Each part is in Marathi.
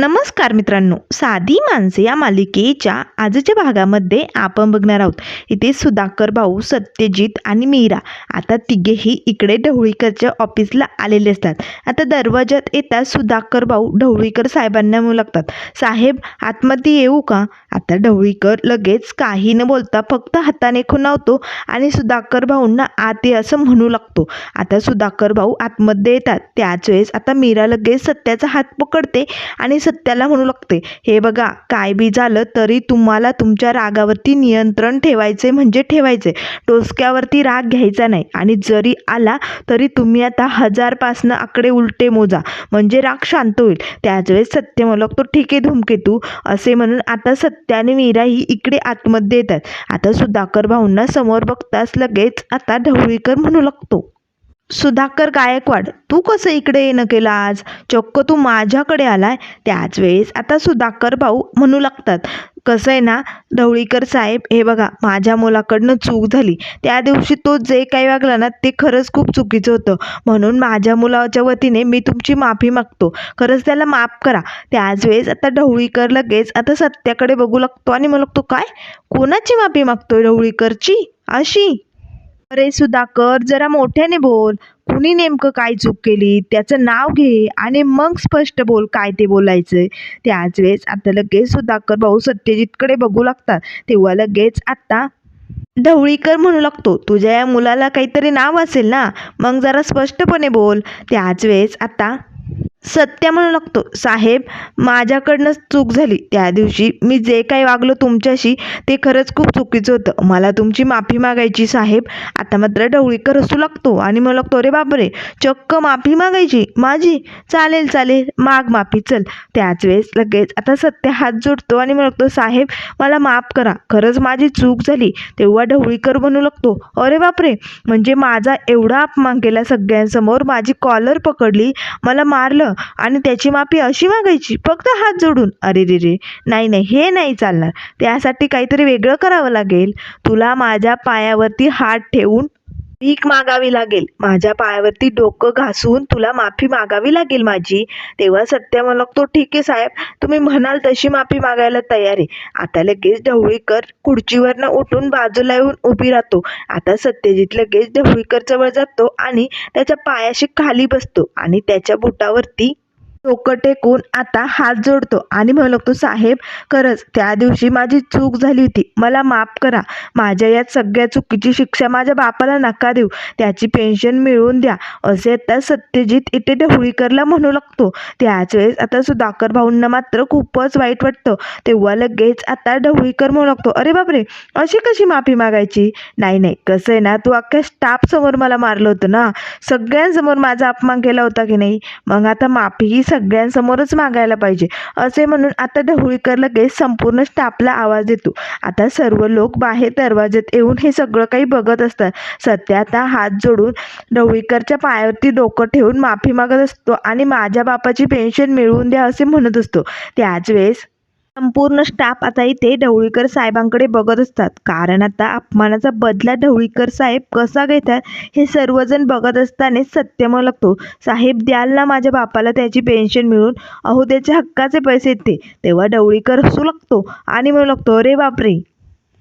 नमस्कार मित्रांनो. साधी माणसे या मालिकेच्या आजच्या भागामध्ये आपण बघणार आहोत. इथे सुधाकर भाऊ सत्यजित आणि मीरा. आता तिघेही इकडे ढवळीकरच्या ऑफिसला आलेले असतात. आता दरवाजात येतात सुधाकर भाऊ ढवळीकर साहेबांना म्हणू लागतात. साहेब आतमध्ये येऊ का? आता ढवळीकर लगेच काही न बोलता फक्त हाताने खुणावतो आणि सुधाकर भाऊंना आत ये असं म्हणू लागतो. आता सुधाकर भाऊ आतमध्ये येतात. त्याच वेळेस आता मीरा लगेच सत्याचा हात पकडते आणि सत्याला म्हणू लागते हे बघा काय बी झालं तरी तुम्हाला तुमच्या रागावरती नियंत्रण ठेवायचे म्हणजे ठेवायचे. टोचक्यावरती राग घ्यायचा नाही. आणि जरी आला तरी तुम्ही आता हजारपासनं आकडे उलटे मोजा म्हणजे राग शांत होईल. त्याच वेळेस सत्य म्हणू लागतो ठीक आहे धूमकेतू असे म्हणून आता सत्याने मीरा ही इकडे आतमध्ये येतात. आता सुधाकर भाऊंना समोर बघताच लगेच आता ढवळीकर म्हणू लागतो. सुधाकर गायकवाड तू कसं इकडे येणं केलं आज चक्क तू माझ्याकडे आलाय. त्याच वेळेस आता सुधाकर भाऊ म्हणू लागतात कसं आहे ना ढवळीकर साहेब हे बघा माझ्या मुलाकडनं चूक झाली. त्या दिवशी तो जे काही वागला ना ते खरंच खूप चुकीचं होतं. म्हणून माझ्या मुलाच्या वतीने मी तुमची माफी मागतो. खरंच त्याला माफ करा. त्याच वेळेस आता ढवळीकर लगेच आता सत्याकडे बघू लागतो आणि मला लागतो काय? कोणाची माफी मागतोय ढवळीकरची? अशी? अरे सुधाकर जरा मोठ्याने बोल. कुणी नेमकं काय चूक केली? त्याचं नाव घे आणि मग स्पष्ट बोल काय ते बोलायचं त्याच वेळेस आता लगेच सुधाकर भाऊ सत्यजितकडे बघू लागतात. तेव्हा लगेच आत्ता ढवळीकर म्हणू लागतो तुझ्या या मुलाला काहीतरी नाव असेल ना? मग जरा स्पष्टपणे बोल. त्याच वेळेस आता सत्य म्हणू लागतो. साहेब माझ्याकडनंच चूक झाली. त्या दिवशी मी जे काही वागलो तुमच्याशी ते खरंच खूप चुकीचं होतं. मला तुमची माफी मागायची साहेब. आता मात्र ढवळीकर हसू लागतो आणि म्हणू लागतो अरे बापरे! चक्क माफी मागायची? माझी? चालेल चालेल. माग माफी चल. त्याच वेळेस लगेच आता सत्य हात जोडतो आणि म्हणू लागतो साहेब मला माफ करा. खरंच माझी चूक झाली. तेव्हा ढवळीकर बनू लागतो अरे बापरे! म्हणजे माझा एवढा अपमान केला सगळ्यांसमोर. माझी कॉलर पकडली. मला मारलं. आणि त्याची माफी अशी मागायची फक्त हात जोडून अरे रे रे नाही नाही हे नाही चालणार. त्यासाठी काहीतरी वेगळं करावं लागेल. तुला माझ्या पायावरती हात ठेवून भीक मागावी लागेल. माझ्या पायावरती डोकं घासून तुला माफी मागावी लागेल माझी. तेव्हा सत्य मला तो ठीक आहे साहेब. तुम्ही म्हणाल तशी माफी मागायला तयार आहे. आता लगेच ढवळीकर खुर्चीवरनं उठून बाजूला येऊन उभी राहतो. आता सत्यजित लगेच ढवळीकर जवळ जातो आणि त्याच्या पायाशी खाली बसतो आणि त्याच्या बुटावरती डोकं टेकून आता हात जोडतो. आणि म्हणू लागतो साहेब खरंच त्या दिवशी माझी चूक झाली होती. मला माफ करा. माझ्या यात सगळ्या चुकीची शिक्षा माझ्या बापाला नका देऊ. त्याची पेन्शन मिळवून द्या. असे आता सत्यजित इथे ढवळीकरला म्हणू लागतो. त्याच वेळेस आता सुधाकर भाऊंना मात्र खूपच वाईट वाटतं. तेव्हा लगेच आता ढवळीकर म्हणू लागतो अरे बापरे! अशी कशी माफी मागायची? नाही नाही. कसं आहे ना तू अख्ख्या स्टाफसमोर मला मारलं होतं ना. सगळ्यांसमोर माझा अपमान केला होता की नाही? मग आता माफीही सगळ्यांसमोरच मागायला पाहिजे. असे म्हणून आता ढवळीकर लगेच संपूर्ण स्टाफला आवाज देतो. आता सर्व लोक बाहेर दरवाज्यात येऊन हे सगळं काही बघत असतात. सध्या आता हात जोडून ढवळीकरच्या पायावरती डोकं ठेवून माफी मागत असतो आणि माझ्या बापाची पेन्शन मिळवून द्या असे म्हणत असतो. त्याच वेळेस संपूर्ण स्टाफ आता इथे ढवळीकर साहेबांकडे बघत असतात. कारण आता अपमानाचा बदला ढवळीकर साहेब कसा घेतात हे सर्वजण बघत असताना सत्य लागतो साहेब द्याल ना माझ्या बापाला त्याची पेन्शन मिळून. अहो त्याच्या हक्काचे पैसे येते. तेव्हा ढवळीकर हसू लागतो आणि म्हणू लागतो अरे बापरे!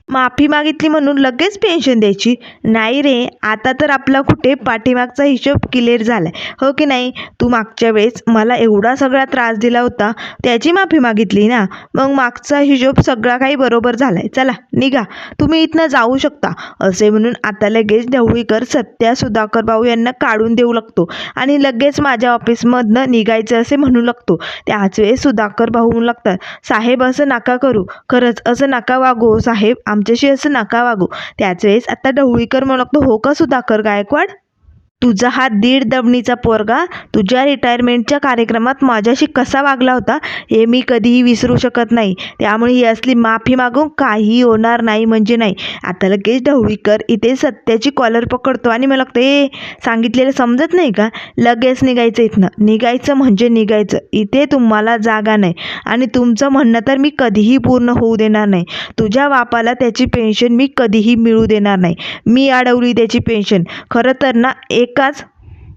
माफी मागितली म्हणून लगेच पेन्शन द्यायची? नाही रे आता तर आपला कुठे पाठीमागचा हिशोब क्लिअर झालाय. हो की नाही? तू मागच्या वेळेस मला एवढा सगळा त्रास दिला होता त्याची माफी मागितली ना? मग मागचा हिशोब सगळा काही बरोबर झाला आहे चला निघा. तुम्ही इथनं जाऊ शकता. असे म्हणून आता लगेच ढवळीकर सत्या सुधाकर भाऊ यांना काढून देऊ लागतो आणि लगेच माझ्या ऑफिसमधनं निघायचं असे म्हणू लागतो. त्याच वेळेस सुधाकर भाऊ लागतात साहेब असं नका करू. खरंच असं नका वागो हो साहेब. आमच्याशी असं नका वागू. त्याच वेळेस आता ढवळीकर म्हणू लागतो हो का सुधाकर गायकवाड तुझा हा दीड दबणीचा पोरगा तुझ्या रिटायरमेंटच्या कार्यक्रमात माझ्याशी कसा वागला होता हे मी कधीही विसरू शकत नाही. त्यामुळे ही असली माफी मागून काही होणार नाही म्हणजे नाही. आता लगेच ढवळीकर इथे सत्याची कॉलर पकडतो आणि मला लागतं ए सांगितलेलं समजत नाही का? लगेच निघायचं इथनं. निघायचं म्हणजे निघायचं. इथे तुम्हाला जागा नाही. आणि तुमचं म्हणणं तर मी कधीही पूर्ण होऊ देणार नाही. तुझ्या बापाला त्याची पेन्शन मी कधीही मिळू देणार नाही. मी अडवली त्याची पेन्शन खरं तर ना एकाच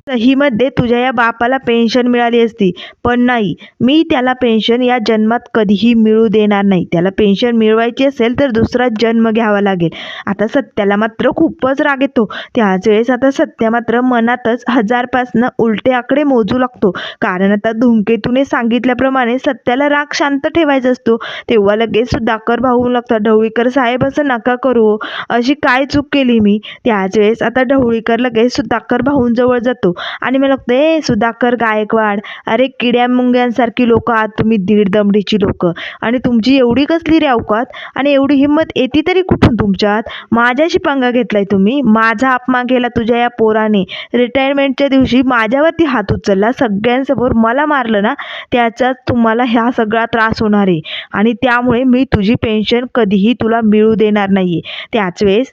सहीमध्ये तुझ्या या बापाला पेन्शन मिळाली असती. पण नाही मी त्याला पेन्शन या जन्मात कधीही मिळू देणार नाही. त्याला पेन्शन मिळवायची असेल तर दुसरा जन्म घ्यावा लागेल. आता सत्याला मात्र खूपच राग येतो. त्याच वेळेस आता सत्या मात्र मनातच हजारपासनं उलटे आकडे मोजू लागतो. कारण आता धूमकेतूने सांगितल्याप्रमाणे सत्याला राग शांत ठेवायचा असतो. तेव्हा लगेच सुधाकर भाऊ लागतात ढवळीकर साहेब असं नका करू हो. अशी काय चूक केली मी? त्याच वेळेस आता ढवळीकर लगेच सुधाकर भाऊंजवळ जातो. आणि मला लागतं ए सुधाकर गायकवाड अरे किड्या मुंग्यांसारखी लोक आहात तुम्ही दीड दमडीची लोक. आणि तुमची एवढी कसली रे अवकात आणि एवढी हिंमत येते तरी कुठून तुमच्यात? माझ्याशी पंगा घेतलाय तुम्ही. माझा अपमान केला तुझ्या या पोराने. रिटायरमेंटच्या दिवशी माझ्यावरती हात उचलला. सगळ्यांसमोर मला मारलं ना त्याचा तुम्हाला ह्या सगळा त्रास होणार आहे. आणि त्यामुळे मी तुझी पेन्शन कधीही तुला मिळू देणार नाही त्याच वेळेस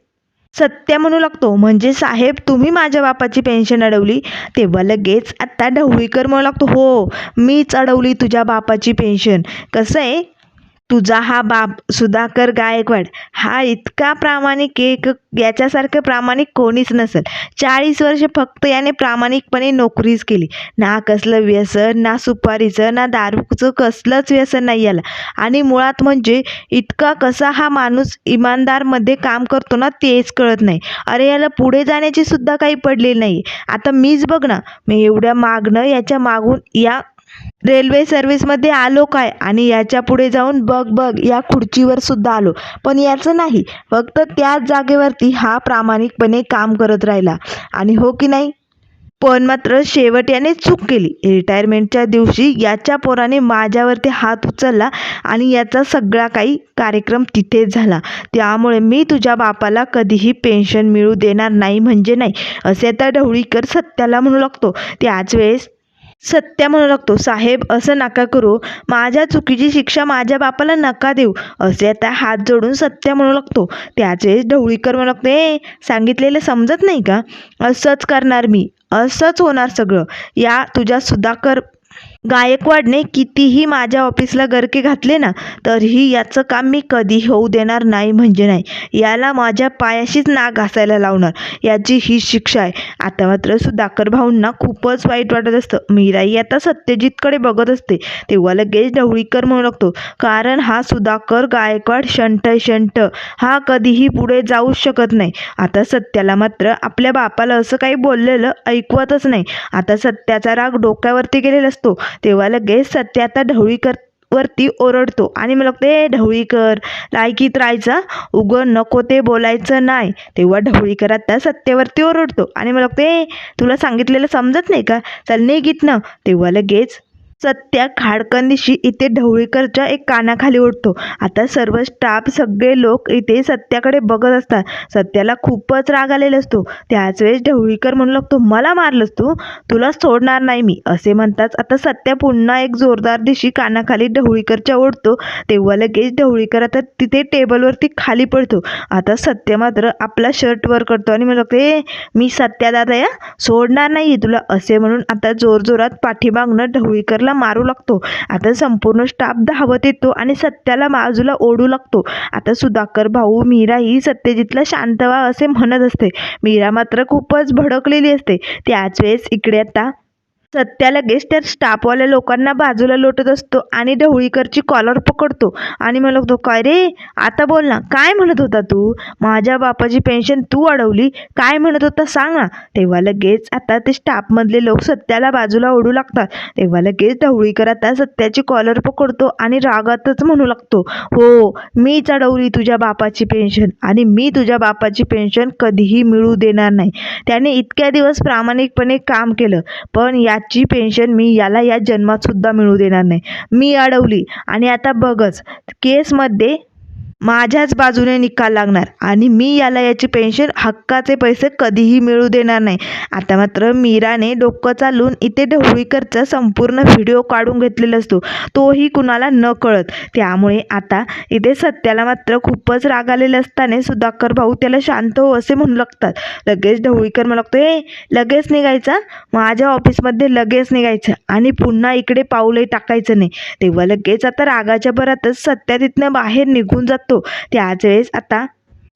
सत्य म्हणू लागतो. म्हणजे साहेब तुम्ही माझ्या बापाची पेन्शन अडवली तेव्हा लगेच आत्ता ढवळीकर म्हणू लागतो. हो मीच अडवली तुझ्या बापाची पेन्शन कसं आहे? तुझा हा बाप सुधाकर गायकवाड. हा इतका प्रामाणिक एक याच्यासारखं प्रामाणिक कोणीच नसेल. चाळीस वर्ष फक्त याने प्रामाणिकपणे नोकरीच केली. ना कसलं व्यसन ना सुपारीचं ना दारूचं कसलंच व्यसन नाही याला. आणि मुळात म्हणजे इतका कसा हा माणूस इमानदारमध्ये काम करतो ना तेच कळत नाही. अरे याला पुढे जाण्याची सुद्धा काही पडलेली नाही आता मीच बघ ना मी एवढ्या मागणं याच्या मागून या रेल्वे सर्व्हिसमध्ये आलो काय? आणि याच्यापुढे जाऊन बघ बघ या खुर्चीवर सुद्धा आलो. पण याचं नाही. फक्त त्याच जागेवरती हा प्रामाणिकपणे काम करत राहिला. आणि हो की नाही? पण मात्र शेवट याने चूक केली. रिटायरमेंटच्या दिवशी याच्या पोराने माझ्यावरती हात उचलला आणि याचा सगळा काही कार्यक्रम तिथेच झाला. त्यामुळे मी तुझ्या बापाला कधीही पेन्शन मिळू देणार नाही म्हणजे नाही असे आता ढवळीकर सत्याला म्हणू लागतो. त्याच वेळेस सत्या म्हणू लागतो. साहेब असं नका करू. माझ्या चुकीची शिक्षा माझ्या बापाला नका देऊ. असे आता हात जोडून सत्या म्हणू लागतो. त्याचे ढवळीकर म्हणू लागतो ए सांगितलेलं समजत नाही का? असंच करणार मी. असंच होणार सगळं. या तुझ्या सुधाकर गायकवाडने कितीही माझ्या ऑफिसला गरके घातले ना तरीही याचं काम मी कधी होऊ देणार नाही म्हणजे नाही. याला माझ्या पायाशीच नाक घासायला लावणार. याची ही शिक्षा आहे. आता मात्र सुधाकर भाऊंना खूपच वाईट वाटत असतं. मीराई आता सत्यजितकडे बघत असते. तेव्हा लगेच ढवळीकर म्हणू लागतो कारण हा सुधाकर गायकवाड शंट शंट हा कधीही पुढे जाऊच शकत नाही. आता सत्याला मात्र आपल्या बापाला असं काही बोललेलं ऐकवतच नाही. आता सत्याचा राग डोक्यावरती गेलेला असतो. तेव्हा लगेच सत्य आता ढवळीकर वरती ओरडतो. आणि मला ते ढवळीकर लायकीत राहायचा उगं नको ते बोलायचं नाही. तेव्हा ढवळीकर आता सत्तेवरती ओरडतो. आणि मला ते तुला सांगितलेलं समजत नाही का? चल निघित ना तेव्हा लगेच सत्या खाडकनिशी इथे ढवळीकरच्या एक कानाखाली उठतो आता सर्व स्टाफ सगळे लोक इथे सत्याकडे बघत असतात. सत्याला खूपच राग आलेला असतो. त्याच वेळेस ढवळीकर म्हणू लागतो मला मारलंस तू? तुला सोडणार नाही मी. असे म्हणताच आता सत्या पुन्हा एक जोरदार दिशी कानाखाली ढवळीकरच्या ओढतो. तेव्हा लगेच ढवळीकर आता तिथे टेबलवरती खाली पडतो. आता सत्य मात्र आपला शर्ट वर करतो आणि मला लागतो "ए, मी सत्या दादा या सोडणार नाही तुला. असे म्हणून आता जोरजोरात पाठीमागणं ढवळीकरला मारू लागतो. आता संपूर्ण स्टाफ धावत येतो आणि सत्याला बाजूला ओढू लागतो. आता सुधाकर भाऊ मीरा ही सत्यजितला शांत व्हा असे म्हणत असते. मीरा मात्र खूपच भडकलेली असते. त्याच वेळेस इकडे आता सत्या लगेच त्या स्टाफवाल्या लोकांना बाजूला लोटत असतो आणि ढवळीकरची कॉलर पकडतो. आणि मला तो काय रे? आता बोल ना. काय म्हणत होता तू? माझ्या बापाची पेन्शन तू अडवली? काय म्हणत होता सांग ना. तेव्हा लगेच आता ते स्टाफमधले लोक सत्याला बाजूला ओढू लागतात. तेव्हा लगेच ढवळीकर आता सत्याची कॉलर पकडतो आणि रागातच म्हणू लागतो हो मीच अडवली तुझ्या बापाची पेन्शन आणि मी तुझ्या बापाची पेन्शन कधीही मिळू देणार नाही. त्याने इतक्या दिवस प्रामाणिकपणे काम केलं. पण या आजची पेन्शन मी याला या जन्मात सुद्धा मिळू देणार नाही. मी अडवली. आणि आता बघच केसमध्ये माझ्याच बाजूने निकाल लागणार. आणि मी याला याची पेन्शन हक्काचे पैसे कधीही मिळू देणार नाही. आता मात्र मीराने डोकं चालून इथे ढवळीकरचा संपूर्ण व्हिडिओ काढून घेतलेला असतो. तोही कुणाला न कळत. त्यामुळे आता इथे सत्याला मात्र खूपच राग आलेला असताना सुधाकर भाऊ त्याला शांत हो असे म्हणू लागतात. लगेच ढवळीकर मला लागतो ए लगेच निघायचा? माझ्या ऑफिसमध्ये लगेच निघायचं. आणि पुन्हा इकडे पाऊलही टाकायचं नाही. तेव्हा लगेच आता रागाच्या भरातच सत्या तिथनं बाहेर निघून जातो त्याच वेळेस आता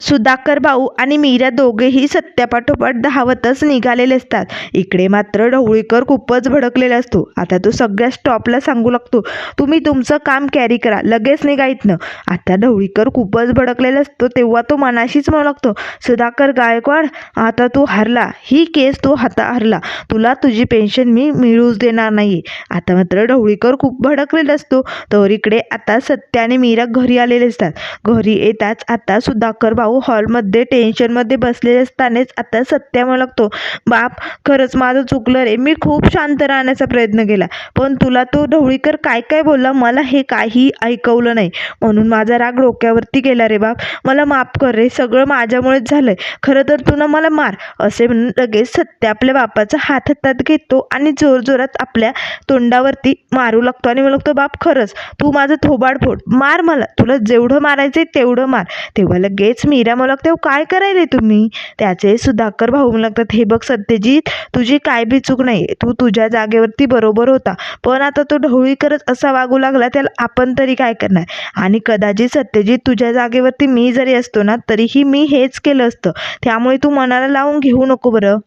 सुधाकर भाऊ आणि मीरा दोघेही सत्यापाठोपाठ धावतच निघालेले असतात. इकडे मात्र ढवळीकर खूपच भडकलेला असतो. आता तो सगळ्या स्टॉपला सांगू लागतो तुम्ही तुमचं काम कॅरी करा लगेच निघा इथनं. आता ढवळीकर खूपच भडकलेला असतो तेव्हा तो मनाशीच म्हणू लागतो सुधाकर गायकवाड आता तू हरला ही केस तू हाता हरला तुला तुझी पेन्शन मी मिळूच देणार नाही आता मात्र ढवळीकर खूप भडकलेला असतो तर इकडे आता सत्य आणि मीरा घरी आलेले असतात. घरी येताच आता सुधाकर भाऊ हॉलमध्ये टेन्शनमध्ये बसलेले असतानाच आता सत्या मला लागतो बाप खरंच माझं चुकलं रे. मी खूप शांत राहण्याचा प्रयत्न केला. पण तुला तो ढवळीकर काय काय बोलला मला हे काही ऐकवलं नाही. म्हणून माझा राग डोक्यावरती गेला रे बाप. मला माफ कर रे. सगळं माझ्यामुळेच झालंय. खरं तर तू ना मला मार. असे म्हणून लगेच सत्य आपल्या बापाचा हात हातात घेतो आणि जोरजोरात आपल्या तोंडावरती मारू लागतो आणि मला लागतो बाप खरंच तू माझं थोबाड फोड. मार मला. तुला जेवढं मारायचंय तेवढं मार. तेव्हा लगेच मी मला लागते काय करायले तुम्ही? त्याचे सुधाकर भाऊ लागतात हे बघ सत्यजित तुझी काय बी चूक नाही. तू तुझ्या जागेवरती बरोबर होता. पण आता तो ढवळीकरच असा वागू लागला त्याला आपण तरी काय करणार? आणि कदाचित सत्यजित तुझ्या जागेवरती मी जरी असतो ना तरीही मी हेच केलं असतं. त्यामुळे तू मनाला लावून घेऊ नको बरं.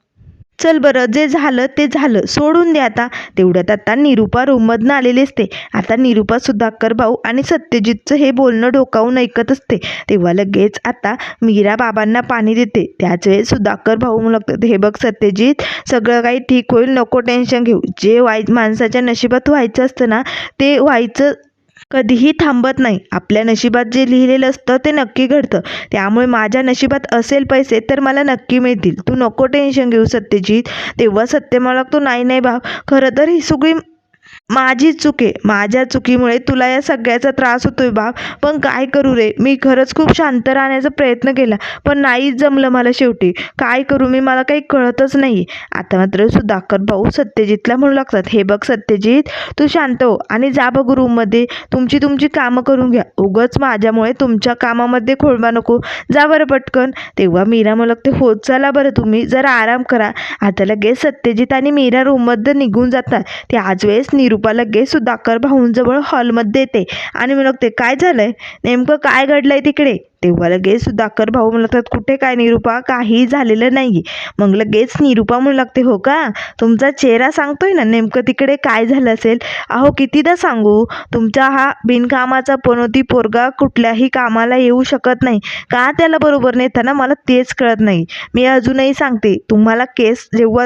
चल बरं जे झालं ते झालं. सोडून दे आता. तेवढ्यात आता निरुपा रूममधनं आलेली असते. आता निरुपा सुधाकर भाऊ आणि सत्यजितचं हे बोलणं डोकावून ऐकत असते. तेव्हा लगेच आता मीरा बाबांना पाणी देते. त्याच वेळेस सुधाकर भाऊ म्हणू लागतात हे बघ सत्यजित सगळं काही ठीक होईल नको टेन्शन घेऊ. जे व्हाय माणसाच्या नशिबात व्हायचं असतं ना ते व्हायचं कधीही थांबत नाही. आपल्या नशिबात जे लिहिलेलं असतं ते नक्की घडतं. त्यामुळे माझ्या नशिबात असेल पैसे तर मला नक्की मिळतील. तू नको टेन्शन घेऊ सत्यजित. तेव्हा सत्य मला लागतो नाही नाही भाव. खरं तर ही सगळी माझी चूक आहे. माझ्या चुकीमुळे तुला या सगळ्याचा त्रास होतोय बाप. पण काय करू रे? मी खरंच खूप शांत राहण्याचा प्रयत्न केला. पण नाहीच जमलं मला शेवटी. काय करू? मी मला काही कळतच नाही. आता मात्र सुधाकर भाऊ सत्यजितला म्हणू लागतात. हे बघ सत्यजित तू शांत हो आणि जा बघ रूममध्ये. तुमची तुमची कामं करून घ्या. उगच माझ्यामुळे तुमच्या कामामध्ये खोळबा नको. जा बरं पटकन. तेव्हा मीरा मला लागते होत चला बरं तुम्ही. जरा आराम करा. आता लगेच सत्यजित आणि मीरा रूममध्ये निघून जातात. ते आज वेळेस निरुपा लगेच सुधाकर भाऊंजवळ हॉलमध्ये येते आणि म्हणते काय झालंय? नेमकं काय घडलंय तिकडे? तेव्हा लगेच सुधाकर भाऊ म्हणतात कुठे काय निरुपा काही झालेलं नाही मग लगेच निरुपा म्हणू लागते हो का? तुमचा चेहरा सांगतोय ना नेमकं तिकडे काय झालं असेल? अहो कितीदा सांगू? तुमचा हा बिनकामाचा पनोती पोरगा कुठल्याही कामाला येऊ शकत नाही. का त्याला बरोबर नेताना? मला तेच कळत नाही. मी अजूनही सांगते तुम्हाला केस जेव्हा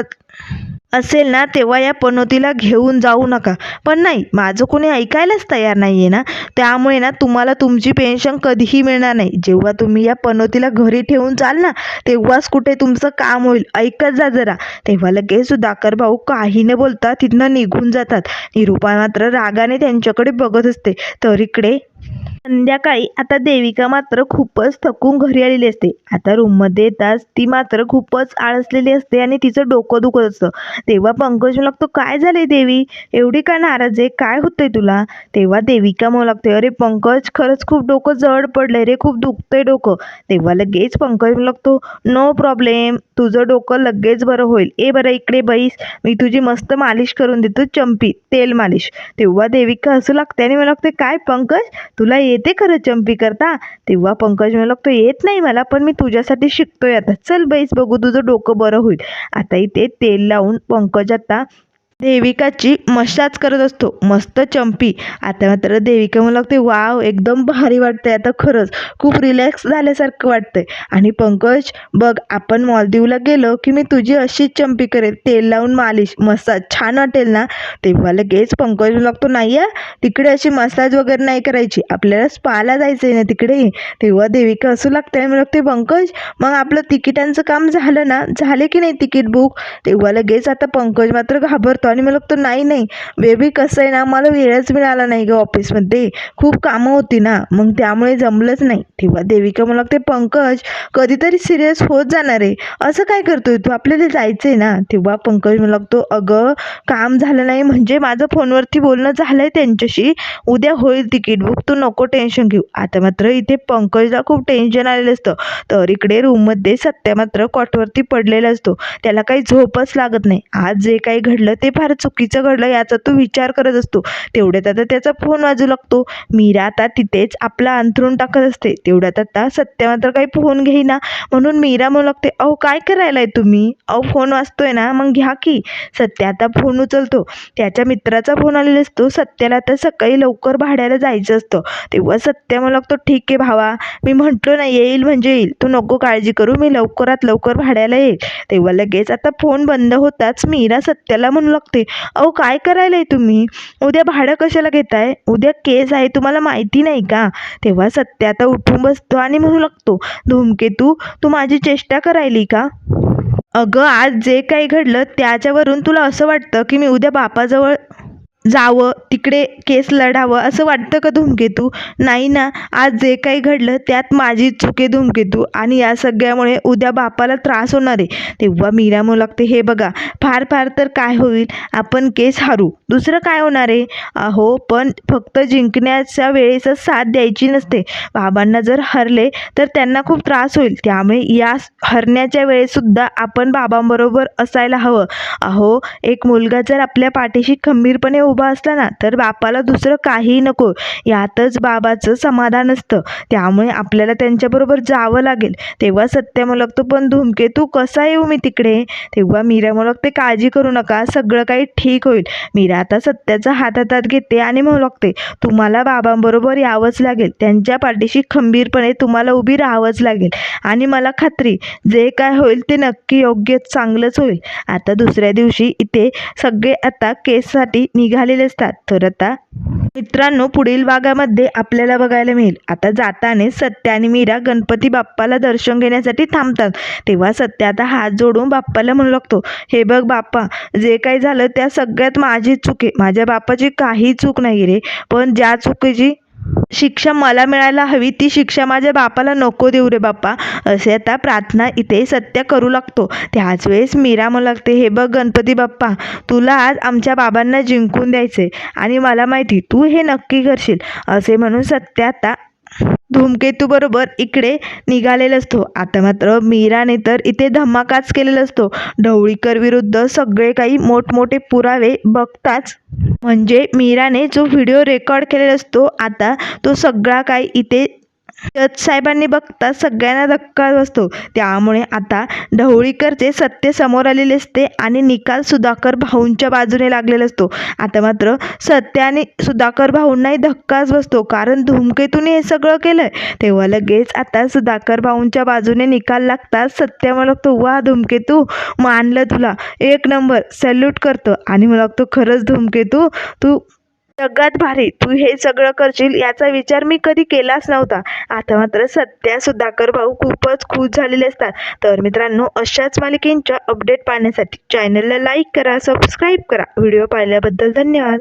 असेल ना तेव्हा या पनोतीला घेऊन जाऊ नका. पण नाही माझं कोणी ऐकायलाच तयार नाही आहे ना. त्यामुळे ना तुम्हाला तुमची पेन्शन कधीही मिळणार नाही. जेव्हा तुम्ही या पनोतीला घरी ठेवून जाल ना तेव्हाच कुठे तुमचं काम होईल. ऐकत जा जरा. तेव्हा लगेच सुधाकर भाऊ काही न बोलता तिथनं निघून जातात. निरूपा मात्र रागाने त्यांच्याकडे बघत असते. तर इकडे संध्याकाळी आता देविका मात्र खूपच थकून घरी आलेली असते. आता रूममध्ये येताच ती मात्र खूपच आळसलेली असते आणि तिचं डोकं दुखत असतं. तेव्हा पंकज म्हणू लागतो काय झालंय देवी? एवढी का नाराज आहे? काय होतंय तुला? तेव्हा देविका म्हणू लागते अरे पंकज खरंच खूप डोकं जड पडलंय रे खूप दुखतंय डोकं. तेव्हा लगेच पंकज म्हणू लागतो नो प्रॉब्लेम तुझं डोकं लगेच बरं होईल. ए बरं इकडे बैस. मी तुझी मस्त मालिश करून देतो चंपी तेल मालिश. तेव्हा देविका हसू लागते आणि मला लागते काय पंकज? तुला येते खरं चंपी करता. तेव्हा पंकज मला तो येत नाही मला पण मी तुझ्यासाठी शिकतोय आता. चल बैस बघू तुझं डोकं बरं होईल. आता इथे तेल लावून पंकज आता देविकाची मसाज करत असतो. मस्त चंपी. आता मात्र देविका मला लागते वाव एकदम भारी वाटते आता खरंच. खूप रिलॅक्स झाल्यासारखं वाटतंय. आणि पंकज बघ आपण मॉलदीवला गेलो की मी तुझी अशीच चंपी करेल. तेल लावून मालिश. मसाज छान वाटेल ना? तेव्हा लगेच पंकज मला लागतो नाही आहे तिकडे अशी मसाज वगैरे नाही करायची. आपल्याला स्पाला जायचं आहे ना तिकडे? तेव्हा देविका असू लागते आणि मला लागते पंकज मग आपलं तिकिटांचं काम झालं ना? झाले की नाही तिकीट बुक? तेव्हा लगेच आता पंकज मात्र घाबरतो. आणि मला तो नाही नाही. बेबी कसं आहे ना मला वेळच मिळाला नाही गं ऑफिसमध्ये खूप कामं होती ना. मग त्यामुळे जमलंच नाही. तेव्हा देविका मला ते पंकज कधीतरी सिरियस होत जाणार आहे. असं काय करतोय तू? आपल्याला जायचं आहे ना. तेव्हा पंकज मला लागतो अगं काम झालं नाही म्हणजे माझं फोनवरती बोलणं झालं आहे त्यांच्याशी. उद्या होईल तिकीट. बुक तू नको टेन्शन घेऊ. आता मात्र इथे पंकजला खूप टेन्शन आलेलं असतं. तर इकडे रूममध्ये सत्या मात्र कॉटवरती पडलेला असतो. त्याला काही झोपच लागत नाही. आज जे काही घडलं ते फार चुकीचं घडलं याचा तो विचार करत असतो. तेवढ्यात आता त्याचा फोन वाजू लागतो. मीरा आता तिथेच आपला अंथरून टाकत असते. तेवढ्यात आता सत्य मात्र काही फोन घेईना. म्हणून मीरा म्हणू लागते अहो काय करायलाय तुम्ही? अहो फोन वाजतोय ना मग घ्या की. सत्य आता फोन उचलतो. त्याच्या मित्राचा फोन आलेला असतो. सत्याला आता सकाळी लवकर भाड्याला जायचं असतं. तेव्हा सत्य म्हणू लागतो ठीक आहे भावा मी म्हटलो ना येईल म्हणजे येईल. तू नको काळजी करू मी लवकरात लवकर भाड्याला येईल. तेव्हा लगेच आता फोन बंद होताच मीरा सत्याला म्हणू लागतो अहो काय करायला तुम्ही? उद्या भाडं कशाला घेताय? उद्या केस आहे तुम्हाला माहिती नाही का? तेव्हा सत्य आता उठून बसतो आणि म्हणू लागतो धूमकेतू तू माझी चेष्टा करायली का? अगं आज जे काही घडलं त्याच्यावरून तुला असं वाटतं की मी उद्या बापाजवळ जावं तिकडे केस लढावं असं वाटतं का धूमकेतू? नाही ना आज जे काही घडलं त्यात माझी चुके धूमकेतू आणि या सगळ्यामुळे उद्या बापाला त्रास होणार आहे. तेव्हा मीरा म्हणू लागते हे बघा फार फार तर काय होईल? आपण केस हारू. दुसरं काय होणार आहे? अहो पण फक्त जिंकण्याच्या वेळेसच साथ द्यायची नसते. बाबांना जर हरले तर त्यांना खूप त्रास होईल. त्यामुळे या हरण्याच्या वेळेसुद्धा आपण बाबांबरोबर असायला हवं. अहो एक मुलगा जर आपल्या पाठीशी खंबीरपणे उभा असला ना तर बापाला दुसरं काही नको. यातच बाबाचं समाधान असतं. त्यामुळे आपल्याला त्यांच्याबरोबर जावं लागेल. तेव्हा सत्य मुलगतो पण धूमकेतू कसा येऊ मी तिकडे? तेव्हा मीरा मुलगते काळजी करू नका. सगळं काही ठीक होईल. मीरा आता सत्याचा हात हातात घेते आणि मुलगते तुम्हाला बाबांबरोबर यावंच लागेल. त्यांच्या पाठीशी खंबीरपणे तुम्हाला उभी राहावंच लागेल. आणि मला खात्री जे काय होईल ते नक्की योग्य चांगलंच होईल. आता दुसऱ्या दिवशी इथे सगळे आता केससाठी निघा झालेले असतात. तर आता मित्रांनो पुढील भागामध्ये आपल्याला बघायला मिळेल. आता जाताने सत्य आणि मीरा गणपती बाप्पाला दर्शन घेण्यासाठी थांबतात. तेव्हा सत्य आता हात जोडून बाप्पाला म्हणू लागतो हे बघ बाप्पा जे काही झालं त्या सगळ्यात माझी चूक आहे. माझ्या बाप्पाची काही चूक नाही रे. पण ज्या चुकीची शिक्षा मला मिळायला हवी ती शिक्षा माझ्या बापाला नको देऊ रे बाप्पा. असे आता प्रार्थना इथे सत्य करू लागतो. त्याच वेळेस मीरा म्हणू लागते हे बघ गणपती बाप्पा तुला आज आमच्या बाबांना जिंकून द्यायचे आणि मला माहिती तू हे नक्की करशील. असे म्हणून सत्य आता धूमकेतू बरोबर इकडे निघालेला असतो. आता मात्र मीराने तर इथे धमाकाच केलेला असतो. ढवळीकर विरुद्ध सगळे काही मोठमोठे पुरावे बघताच. म्हणजे मीराने जो व्हिडिओ रेकॉर्ड केलेला असतो आता तो सगळा काही इथे जज साहेबांनी बघता सगळ्यांना धक्का बसतो. त्यामुळे आता ढवळीकरचे सत्य समोर आलेले असते आणि निकाल सुधाकर भाऊंच्या बाजूने लागलेला असतो. आता मात्र सत्य आणि सुधाकर भाऊंनाही धक्काच बसतो कारण धूमकेतूने हे सगळं केलंय. तेव्हा लगेच आता सुधाकर भाऊंच्या बाजूने निकाल लागताच सत्य मला लागतो वा धूमकेतू मानलं तुला. एक नंबर. सॅल्यूट करतो. आणि मला लागतो खरंच धूमकेतू तू जगात भारी. तू हे सगळं करशील याचा विचार मी कधी केलाच नव्हता. आता मात्र सत्या सुधाकर भाऊ खूपच खुश झालेले असतात. तर मित्रांनो अशाच मालिकेंच्या अपडेट पाहण्यासाठी चॅनलला लाईक करा सबस्क्राईब करा. व्हिडिओ पाहिल्याबद्दल धन्यवाद.